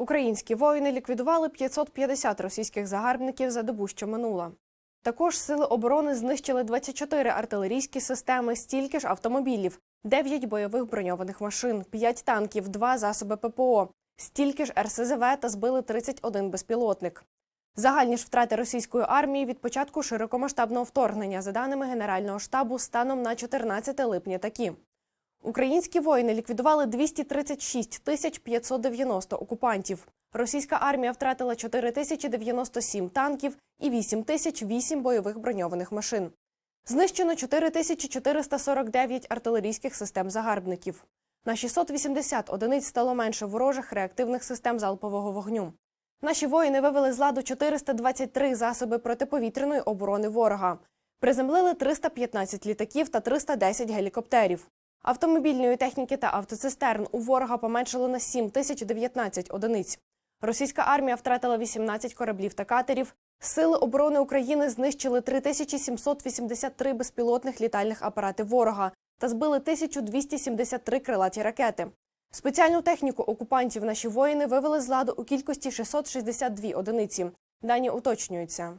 Українські воїни ліквідували 550 російських загарбників за добу, що минула. Також сили оборони знищили 24 артилерійські системи, стільки ж автомобілів, 9 бойових броньованих машин, 5 танків, 2 засоби ППО, стільки ж РСЗВ та збили 31 безпілотник. Загальні ж втрати російської армії від початку широкомасштабного вторгнення, за даними Генерального штабу, станом на 14 липня такі. Українські воїни ліквідували 236 тисяч 590 окупантів. Російська армія втратила 4 тисячі 97 танків і 8 тисяч 8 бойових броньованих машин. Знищено 4 тисячі 449 артилерійських систем загарбників. На 680 одиниць стало менше ворожих реактивних систем залпового вогню. Наші воїни вивели з ладу 423 засоби протиповітряної оборони ворога. Приземлили 315 літаків та 310 гелікоптерів. Автомобільної техніки та автоцистерн у ворога поменшало на 7 тисяч 19 одиниць. Російська армія втратила 18 кораблів та катерів. Сили оборони України знищили 3783 безпілотних літальних апарати ворога та збили 1273 крилаті ракети. Спеціальну техніку окупантів наші воїни вивели з ладу у кількості 662 одиниці. Дані уточнюються.